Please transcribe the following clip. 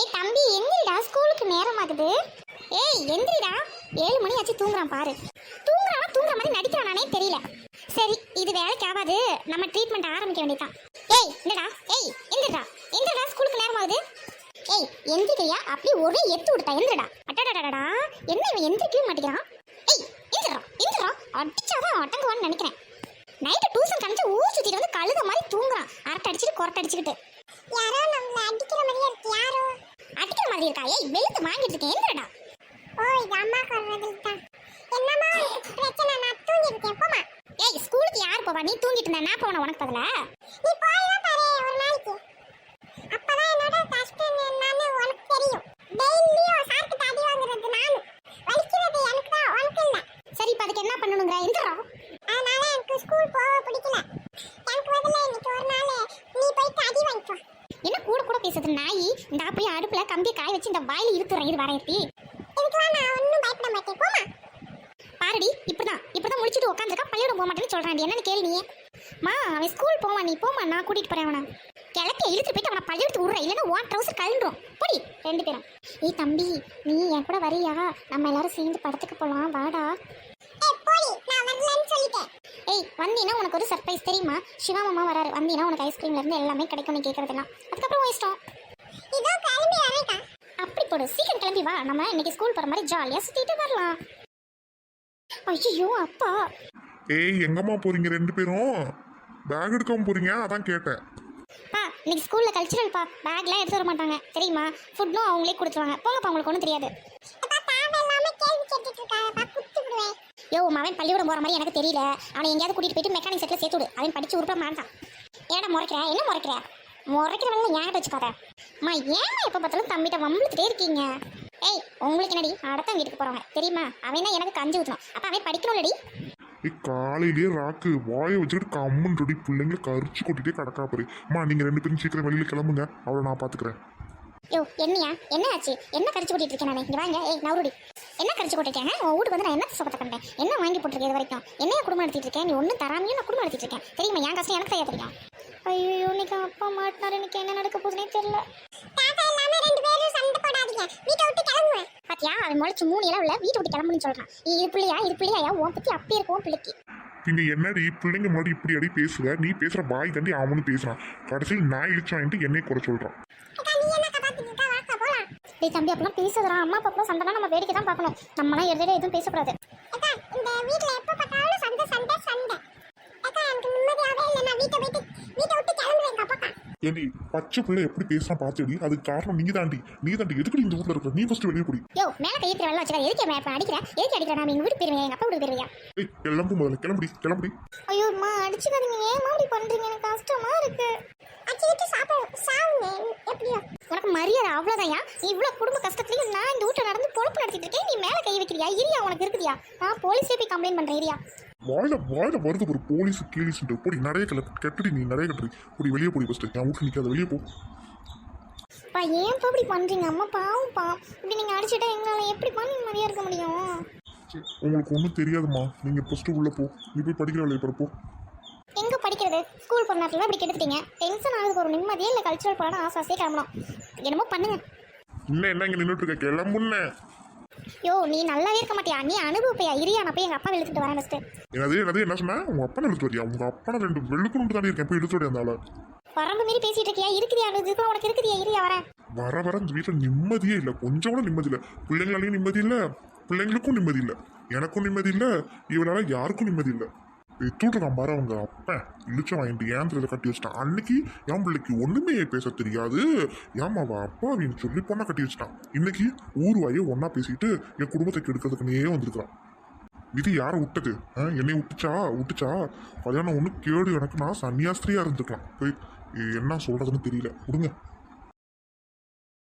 ஏய் தம்பி எந்திரிடா. ஸ்கூலுக்கு நேரம் ஆகுது ஏய் எந்திரிடா. ஏழு மணி ஆச்சு தூங்குறான் பாரு. தூங்குறானா தூங்குற மாதிரி நடிக்கிறானே தெரியல. சரி இது வேலைக்கு ஆகாது. நம்ம ட்ரீட்மெண்ட் ஆரம்பிக்க வேண்டியதுதான். ஏய் என்னடா ஏய் எந்திரிடா. எந்திரிடா ஸ்கூலுக்கு நேரம் ஆகுது ஏய் எந்திரியா அப்படியே ஒரே எத்து விடுதா எந்திரடா. அடடடடடா. என்ன இவன் எந்திரிக்கவே மாட்டேங்கிறான்? ஏய் எந்திரா எந்திரா அடிச்சாதான் அடங்குவான்னு நினைக்கிறேன். நைட்டு டியூஷன் கணிச்சு ஊர் சுற்றிட்டு வந்து கழுத மாதிரி தூங்குறான். அரட்டை அடிச்சுட்டு கொரட்டை அடிச்சுக்கிட்டு. ஏய் வெளுத்து வாங்கிட்டு இருக்கேன். எந்திரடா. ஓ இது அம்மா சொல்றதுக்கு தான். என்னம்மா பிரச்சனை நான் தூங்கி இருக்கேன். போமா ஏய் ஸ்கூலுக்கு யார் போவா? நீ தூங்கிட்டு இருந்தா நான் போன உனக்கு பதிலா? நீ போய் தான் பாரு ஒரு நாளைக்கு. அப்பதான் என்னோட கஷ்டம் என்னன்னு உனக்கு தெரியும். டெய்லியும் சாப்பிட்டு அடி வாங்குறது நானு. வலிக்கிறது எனக்கு தான் உனக்கு இல்ல. சரி இப்ப அதுக்கு என்ன பண்ணணுங்கிற? எந்திரா அதனால எனக்கு ஸ்கூல் போக பிடிக்கல எனக்கு பதிலா இன்னைக்கு ஒரு நாள் நீ போயிட்டு அடி வாங்கிக்கோ என்ன பேசுறது நாய். இந்த போய் அடுப்புல கம்பி காய வச்சு இந்த வாயில இருக்கிறேன் இது போமா பாருடி இப்படிதான். இப்படிதான் முடிச்சுட்டு உட்காந்துருக்கா. பள்ளியோட போக மாட்டேன்னு சொல்றான் என்னன்னு கேள்வி நீ. மா அவன் ஸ்கூல் போவான் நீ. போமா நான் கூட்டிட்டு போறேன் அவனை. கிளப்பி இழுத்து போயிட்டு அவனை பள்ளியெடுத்து விடுற இல்லைன்னா ஓன் ட்ரௌசர் கழுந்துரும் போடி ரெண்டு பேரும். ஏய் தம்பி நீ என் கூட வரியா? நம்ம எல்லாரும் சேர்ந்து படத்துக்கு போலாம். வாடா. ஏய் வந்தீனா உனக்கு ஒரு சர்ப்ரைஸ் தெரியுமா? சிவா மாமா வராரு. வந்தீனா உனக்கு ஐஸ்கிரீம்ல இருந்து எல்லாமே கிடைக்கும் நீ கேட்கறதெல்லாம் அதுக்கப்புறம் இஷ்டம். இதோ கிளம்பி வரேன்க்கா. அப்படி போடு. சீக்கிரம் கிளம்பி வா. நம்ம இன்னைக்கு ஸ்கூல் போற மாதிரி ஜாலியா சுத்திட்டு வரலாம். ஐயோ அப்பா. ஏய் எங்கம்மா போறீங்க ரெண்டு பேரும்? பேக் எடுக்காம போறீங்க? அதான் கேட்டேன். பா இன்னைக்கு ஸ்கூல்ல கல்ச்சுரல் பா. பேக்லாம் எடுத்து வர மாட்டாங்க. தெரியுமா? ஃபுட்டும் அவங்களே கொடுத்துருவாங்க. போங்கப்பா உங்களுக்கு ஒன்றும் தெரியாது. யோ அவன் பள்ளிக்கூடம் போற மாதிரி எனக்கு தெரியல. அவனை எங்கேயாவது கூட்டிட்டு போயிட்டு மெக்கானிக் செட்ல சேர்த்து விடு. அவன் படிச்சு உருப்ப மாட்டான். ஏடா முறைக்கிற? என்ன முறைக்கிற? முறைக்கிறவங்க ஏன் வச்சுக்காத அம்மா ஏன் எப்ப பார்த்தாலும் தம்பிட்ட வம்பிழுத்துட்டே இருக்கீங்க? ஏய் உங்களுக்கு என்னடி? அடுத்த வீட்டுக்கு போறவங்க தெரியுமா? அவன் தான் எனக்கு கஞ்சி ஊற்றணும் அப்ப அவன் படிக்கணும்லடி. காலையிலேயே ராக்கு வாயை வச்சுக்கிட்டு கம்முன்னு சொல்லி பிள்ளைங்களை கரிச்சு கொட்டிட்டே கிடக்கா போறே அம்மா நீங்க ரெண்டு பேரும் சீக்கிரம் வெளியில கிளம்புங்க. அவளை நான் பாத்துக்கிறேன். யோ என்னையா? என்ன ஆச்சு? என்ன கரிச்சு போட்டுட்டு இருக்கேன் நான்? இங்க வாங்க. ஏய் நவருடி. என்ன கரிச்சு போட்டிருக்கேன் உன் வீட்டுக்கு வந்து நான் என்ன சுகத்தை கண்டேன் என்ன வாங்கி போட்டிருக்கேன் இது வரைக்கும்? என்னைய குடும்பம் நடத்திட்டு இருக்கேன் நீ ஒன்றும் தராமையும் நான் குடும்பம் நடத்திட்டு இருக்கேன்? தெரியுமா? என் கஷ்டம் எனக்கு தெரியா தெரியும்? ஐயோ இன்னைக்கு அப்பா மாட்டினாரு. எனக்கு என்ன நடக்க போகுதுனே தெரியல. பாத்தியா? அவன் முளைச்சு மூணு இடம் வீட்டை விட்டு கிளம்புன்னு சொல்றான். நீ இது பிள்ளையா? இது பிள்ளையா? உன் பத்தி அப்பயே இருக்கும் பிள்ளைக்கு. பின்ன என்னடி? பிள்ளைங்க முன்னாடி இப்படி அடி பேசுவ? நீ பேசுற பாய் தண்டி அவனும் பேசுறான். கடைசியில் நான் இழிச்சு வாங்கிட்டு என்னை குறை சொல்றான். டேய் தம்பி அப்படிலாம் பேசுறா அம்மா அப்பா சண்டைனா நம்ம வேடிக்கை தான் பார்க்கணும். நம்மளாம் எதிரே எதுவும் பேசக்கூடாது. இந்த வீட்ல எப்ப பார்த்தாலும் சண்டை சண்டை சண்டை. அக்கா எனக்கு நிம்மதியாவே இல்ல. நான் வீட்டை விட்டு வீட்டை விட்டு கிளம்புறேன் அப்பா. ஏடி பச்சை பிள்ளை எப்படி பேசுறான் பாத்துடி அதுக்கு காரணம் நீ தாண்டி நீ தாண்டி எதுக்கு இந்த ஊர்ல இருக்க? நீ ஃபர்ஸ்ட் வெளியே போடி. யோ மேல கையெழுத்து வெள்ள வச்சுக்க எதுக்கு மேல அடிக்கிற? எதுக்கு அடிக்கிற? நான் எங்க வீட்டுக்கு போயிருவேன். எங்க அப்பா வீட்டுக்கு போயிருவியா? ஏய் கிளம்பு முதல்ல. கிளம்புடி. கிளம்புடி. ஐயோ அம்மா அடிச்சுக்காதீங்க. ஏன் அப்படி பண்றீங்க? எனக்கு கஷ்டமா இருக்கு. அடிச்சுட்டு சாப்பிட. சாவுங்க. எப்படியோ. உனக்கு மரியாதை அவ்வளவுதான் நீ இவ்வளவு குடும்ப கஷ்டத்துலயும் நான் இந்த வீட்டை நடந்து பொழப்பு நடத்திட்டு இருக்கேன். நீ மேல கை வைக்கிறியா? இரியா உனக்கு இருக்குதியா? நான் போலீஸ்ல போய் கம்ப்ளைண்ட் பண்றேன் இரியா. வாயில வாயில வருது ஒரு போலீஸ் கீழீஸ் போடி நிறைய கிள கெட்டுடி நீ நிறைய கட்டுடி. போடி வெளியே போடி ஃபர்ஸ்ட் என் வீட்டுல நிக்காத வெளியே போ. பா ஏன்ப்பா இப்படி பண்றீங்க? அம்மா பாவம்ப்பா. இப்படி நீங்க அடிச்சுட்டா எங்களால எப்படிப்பா நீங்க மரியாதை இருக்க முடியும்? உங்களுக்கு ஒன்றும் தெரியாதும்மா. நீங்க ஃபர்ஸ்ட் உள்ள போ. நீ போய் படிக்கிற வேலையை பாரு, போ. எங்க படிக்கிறது? ஸ்கூல் போன நேரத்துல இப்படி கெடுத்துட்டீங்க. டென்ஷன் ஆகுது ஒரு நிம்மதியே இல்லை கல்ச்சுரல் போனா ஆசை ஆசையே கிளம்பணும். என்னமோ பண்ணுங்க. இன்னும் என்ன இங்க நின்றுட்டு இருக்க? கிளம்புன்னு. யோ நீ நல்லாவே இருக்க மாட்டியா? நீ அனுபவிப்பையா? இரியா நான் போய் எங்க அப்பா இழுத்துட்டு வரேன் ஃபஸ்ட்டு என்னது என்னது என்ன சொன்ன? உங்க அப்பா எடுத்து வரியா? உங்க அப்பா ரெண்டு வெளுக்கணும் தாண்டி இருக்கேன் போய் எடுத்து வரியா அந்த ஆளை பரம்பு மீறி பேசிட்டு இருக்கியா? இருக்குதியா? இதுக்கு உனக்கு இருக்குதியா? இரியா வரேன். வர வர இந்த வீட்டில் நிம்மதியே இல்லை. கொஞ்சம் கூட நிம்மதி இல்லை பிள்ளைங்களாலையும் நிம்மதி இல்லை பிள்ளைங்களுக்கும் நிம்மதி இல்லை எனக்கும் நிம்மதி இல்லை இவனால யாருக்கும் நிம்மதி இல்லை பெற்றுட்டுருக்கான் பாரு அவங்க அப்பன் இழிச்ச வாங்கிட்டு ஏந்திரத்தை கட்டி வச்சிட்டான் அன்னைக்கு என் பிள்ளைக்கு ஒண்ணுமே பேச தெரியாது. ஏமா அவ அப்பா அப்படின்னு சொல்லி பொண்ணை கட்டி வச்சிட்டான் இன்னைக்கு ஊர் வாயை ஒன்னா பேசிட்டு என் குடும்பத்தை கெடுக்கிறதுக்குன்னே வந்திருக்கிறான் இது யாரை விட்டது? ஆ, என்னை விட்டுச்சா? விட்டுச்சா? கல்யாணம் ஒன்று கேடு எனக்கு நான் சன்னியாஸ்திரியா இருந்துக்கலாம். போய் என்ன சொல்றதுன்னு தெரியல. விடுங்க.